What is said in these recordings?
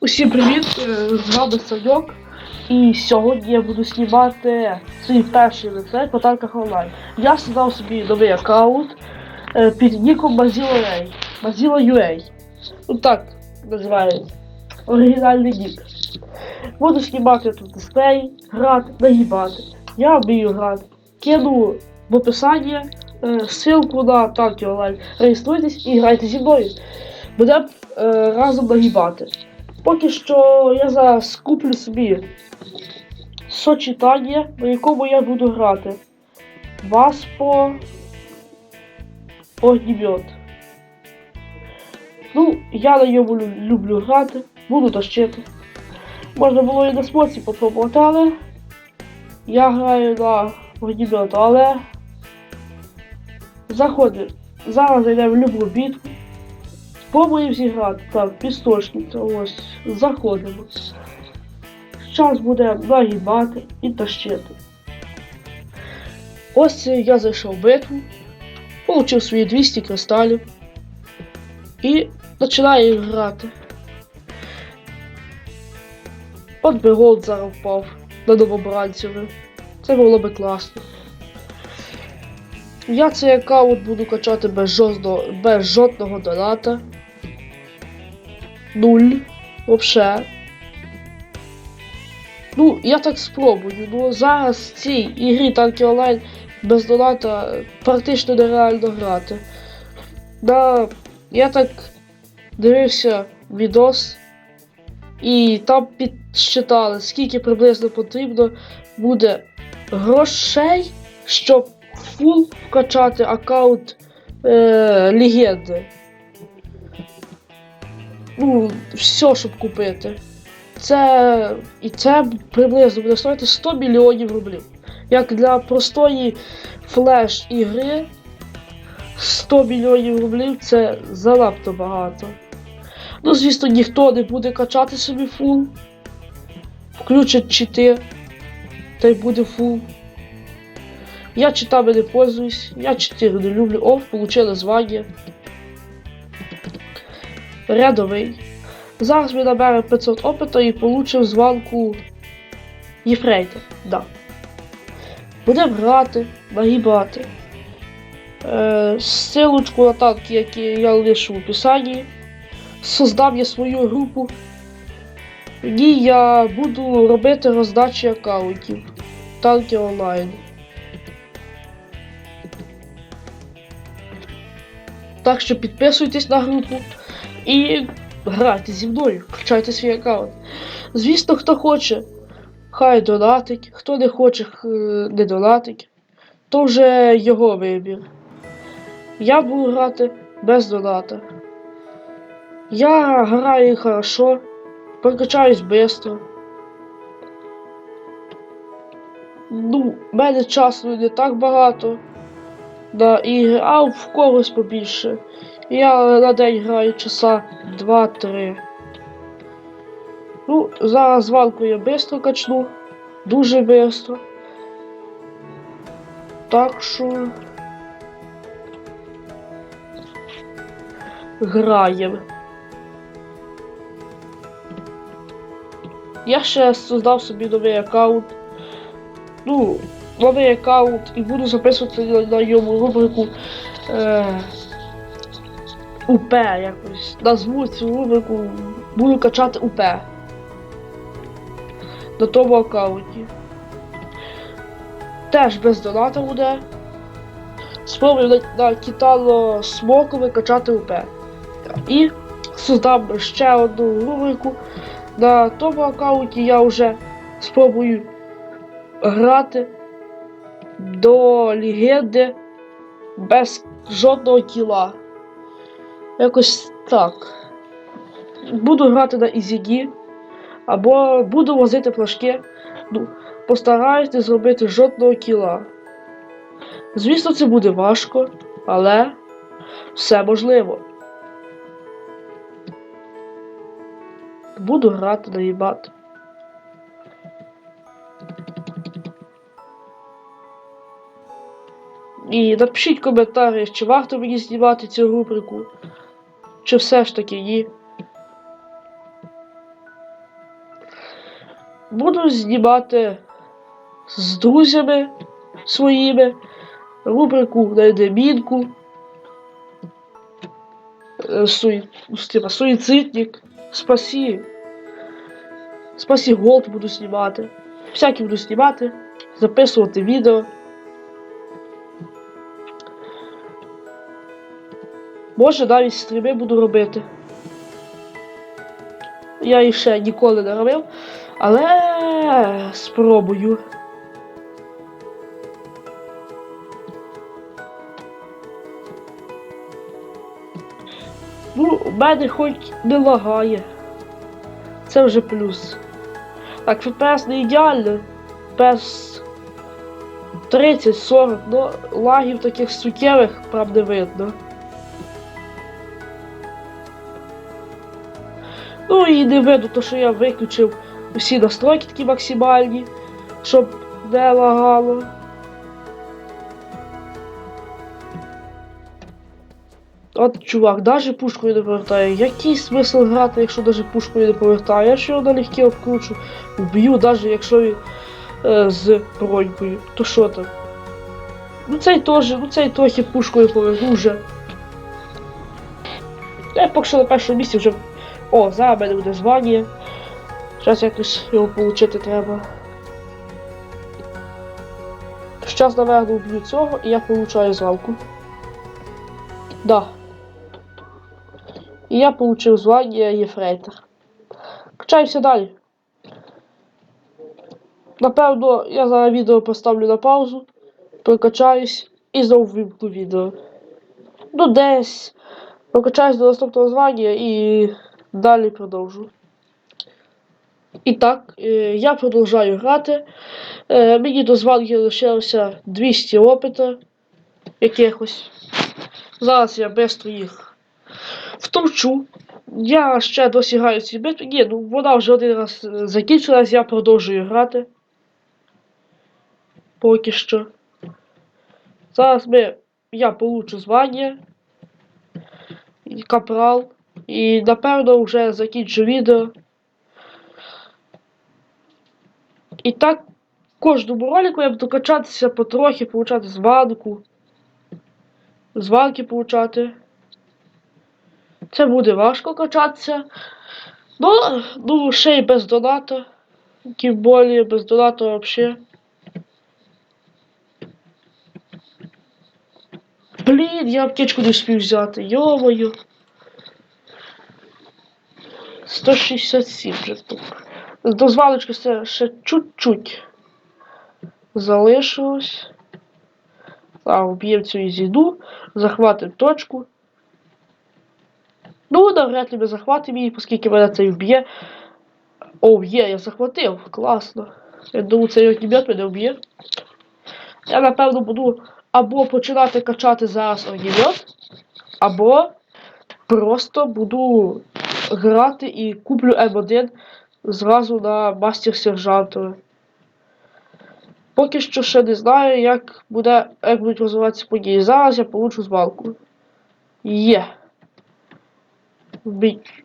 Усім привіт! е, З вами Саньок. І сьогодні я буду знімати свій перший лицей по танках онлайн. Я создав собі новий аккаунт е, під ніком Mozilla Mozilla UA. Ну так називається. Оригінальний нік. Буду знімати тут дисплей, грати, нагибати. Я вмію грати. Кину в описанні е, ссылку на танки онлайн. Реєструйтесь і грайте зі мною. Будемо разом нагибати. Поки що я зараз куплю собі сочетання, на якому я буду грати. Васпо огнімет. Ну, я на ньому люблю грати, буду тащити. Можна було і на смоці попробувати, але я граю на огнімет, але заходимо. Зараз зайдемо в любу бітку. Спробуємо зіграти. Так, пісточниця, ось, заходимо. Зараз будемо нагибати і тащити. Ось я зайшов в битву, получив свої 200 кристалів і починаю грати. От би зараз впав на новобранців. Це було би класно. Я цей аккаунт буду качати без жодного, без жодного доната. Нуль. Вообще. Ну, я так спробую. Ну зараз в цій ігрі танки онлайн без доната практично нереально грати. Да, я так дивився відос, і там підсчитали, скільки приблизно потрібно буде грошей, щоб фул вкачати аккаунт е, легенди. Ну, все, щоб купити. Це. І це приблизно буде стоїти 100 мільйонів рублів. Як для простої флеш ігри 100 мільйонів рублів це занадто багато. Ну, звісно, ніхто не буде качати собі фул. Включать чити, та й буде фул. Я читами не пользуюсь, я чити не люблю. О, получили звання. Рядовий. Зараз ми наберемо 500 опиту і получимо званку Єфрейтор. Да. Будемо грати, нагибати. Е, Силочку на танки, які я лишу в описанні. Создам я свою групу. В ній я буду робити роздачі аккаунтів. Танки онлайн. Так що підписуйтесь на групу і грайте зі мною, включайте свій аккаунт. Звісно, хто хоче, хай донатить, хто не хоче, не донатить. То вже його вибір. Я буду грати без доната. Я граю хорошо, прокачаюсь швидко. Ну, в мене часу не так багато на ігри, а в когось побільше. Я на день граю часа 2-3. Ну, зараз звалку я швидко качну. Дуже швидко. Так що. Граємо. Я ще создав собі новий аккаунт. Ну, новий аккаунт і буду записувати на, йому рубрику. Е, УП якось. Назву цю рубрику. Буду качати УП. На тому аккаунті. Теж без доната буде. Спробую на, на китало смокове качати УП. І создам ще одну рубрику. На тому аккаунті я вже спробую грати до легенди без жодного кіла. Якось так. Буду грати на Ізігі, або буду возити флажки. Ну, постараюсь не зробити жодного кіла. Звісно, це буде важко, але все можливо. Буду грати наїбати. І напишіть коментарі, чи варто мені знімати цю рубрику, чи все ж таки ні. буду знімати з друзями своїми рубрику «Найди мінку», е, суї, типа, суїцидник, спасі. Спасі Голд буду знімати. Всякі буду знімати, записувати відео. Може навіть стріми буду робити. Я їх ще ніколи не робив, але спробую. Ну, у мене хоч не лагає. Це вже плюс. Так, FPS не ідеально. FPS 30-40, но лагів таких суттєвих, правда, видно. Ну і не видно, то, що я виключив усі настройки такі максимальні, щоб не лагало. От чувак, даже пушкою не повертає. Який смисл грати, якщо даже пушкою не повертає? Я ще його налегке обкручу, вб'ю, навіть якщо він е, з бронькою. То що там? Ну цей теж, ну цей трохи пушкою поверну вже. Я поки що на першому місці вже. О, зараз мене буде звання. Зараз якось його отримати треба. Зараз, наверное, вб'ю цього і я получаю звалку. Да. І я получив звання Єфрейтор. Качаюся далі. Напевно, я зараз відео поставлю на паузу, прокачаюсь і знову вимкну відео. Ну, десь прокачаюсь до наступного звання і далі продовжу. І так, е, я продовжую грати. Е, Мені до званки лишилося 200 опита якихось. Зараз я швидко їх втовчу. Я ще досі граю ці битви. Ні, ну вона вже один раз е, закінчилась, я продовжую грати. Поки що. Зараз ми, я получу звання. Капрал. І напевно вже закінчу відео. І так, кожному ролику я буду качатися потрохи, получати званку. Званки получати. Це буде важко качатися. Ну, ну ще й без доната. Тим більше без доната взагалі. Блін, я аптечку не встиг взяти, йомою. 167 вже тут. До звалочки ще, ще чуть-чуть залишилось. Так, вб'ємо цю ізіду, захватимо точку. Ну, навряд ли ми захватимо її, оскільки мене цей вб'є. О, є, я захватив. Класно. Я думаю, цей огнімет мене вб'є. Я, напевно, буду або починати качати зараз огнімет, або просто буду грати і куплю М1 зразу на мастер сержантове. Поки що ще не знаю, як буде, як будуть розвиватися події. Зараз я получу звалку. Є.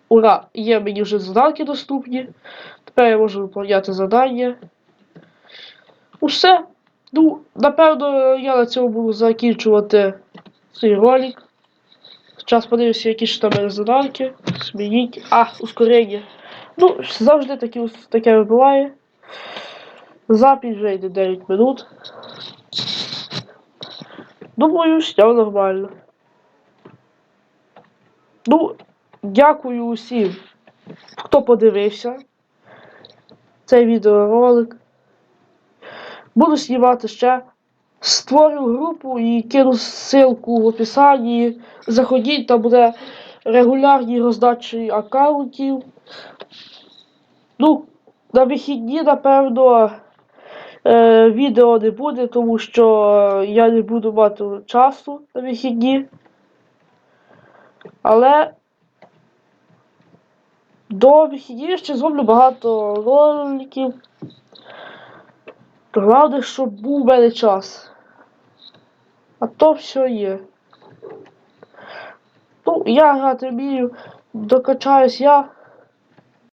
Ура! Є мені вже заданки доступні. Тепер я можу виконувати завдання. Усе. Ну, напевно, я на цьому буду закінчувати цей ролик. Зараз подивлюся, які ж там мене. Змініть. А, ускорення. Ну, завжди такі, таке буває. Запись вже йде 9 минут. Думаю, все нормально. Ну, дякую усім, хто подивився цей відеоролик. Буду знімати ще. Створю групу і кину ссылку в описанні. Заходіть, там буде регулярні роздачі аккаунтів. Ну, на вихідні, напевно, е, відео не буде, тому що я не буду мати часу на вихідні. Але до вихідні ще зроблю багато роликів. Головне, щоб був у мене час. А то все є. Ну, я грати вмію, докачаюсь я.